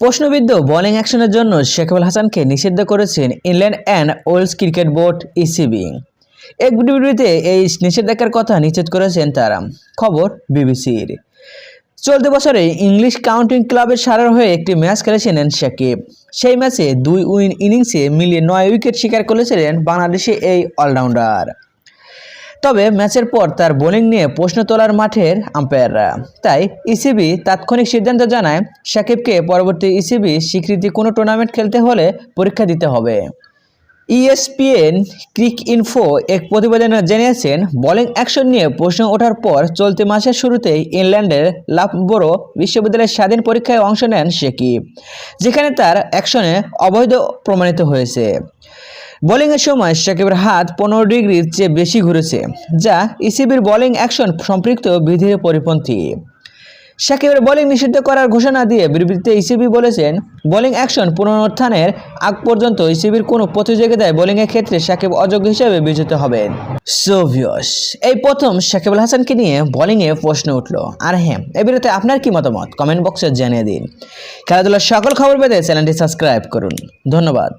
প্রশ্নবিদ্ধ বোলিং অ্যাকশনের জন্য শেখবুল হাসানকে নিষিদ্ধ করেছেন England and Wales cricket board ECB এক বিবৃতিতে এই নিষেধাজ্ঞার কথা নিশ্চিত করেছেন তারা। খবর বিবিসির। চলতি বছরে ইংলিশ কাউন্টিং ক্লাবের সারার হয়ে একটি ম্যাচ খেলেছিলেন সাকিব। সেই ম্যাচে দুই উইন ইনিংসে মিলিয়ে নয় উইকেট শিকার করেছিলেন বাংলাদেশি এই অলরাউন্ডার। তবে ম্যাচের পর তার বোলিং নিয়ে প্রশ্ন তোলার মাঠের আম্পায়াররা। তাই ইসিবি তাৎক্ষণিক সিদ্ধান্ত জানায়, সাকিবকে পরবর্তী ইসিবি স্বীকৃতি কোনো টুর্নামেন্ট খেলতে হলে পরীক্ষা দিতে হবে। ইএসপিএন ক্রিক ইনফো এক প্রতিবেদনে জানিয়েছেন, বোলিং অ্যাকশন নিয়ে প্রশ্ন ওঠার পর চলতি মাসের শুরুতেই ইংল্যান্ডের লাফবরো বিশ্ববিদ্যালয়ের স্বাধীন পরীক্ষায় অংশ নেন শেকিব যেখানে তার অ্যাকশনে অবৈধ প্রমাণিত হয়েছে। বোলিংয়ের সময় সাকিবের হাত পনেরো ডিগ্রির চেয়ে বেশি ঘুরেছে, যা ইসিবির বোলিং অ্যাকশন সম্পৃক্ত বিধির পরিপন্থী। সাকিবের বোলিং নিষিদ্ধ করার ঘোষণা দিয়ে বিবৃতিতে ইসিবি বলেছেন বোলিং অ্যাকশন পুনরুত্থানের আগ পর্যন্ত ইসিবির কোনো প্রতিযোগিতায় বোলিংয়ের ক্ষেত্রে সাকিব অযোগ্য হিসেবে বিবেচিত হবেন। সোভিয়স এই প্রথম সাকিব আল হাসানকে নিয়ে বোলিংয়ে প্রশ্ন উঠল। আর হ্যাঁ এই বিরতে আপনার কি মতামত? কমেন্ট বক্সে জানিয়ে দিন। খেলাধুলার সকল খবর পেতে চ্যানেলটি সাবস্ক্রাইব করুন। ধন্যবাদ।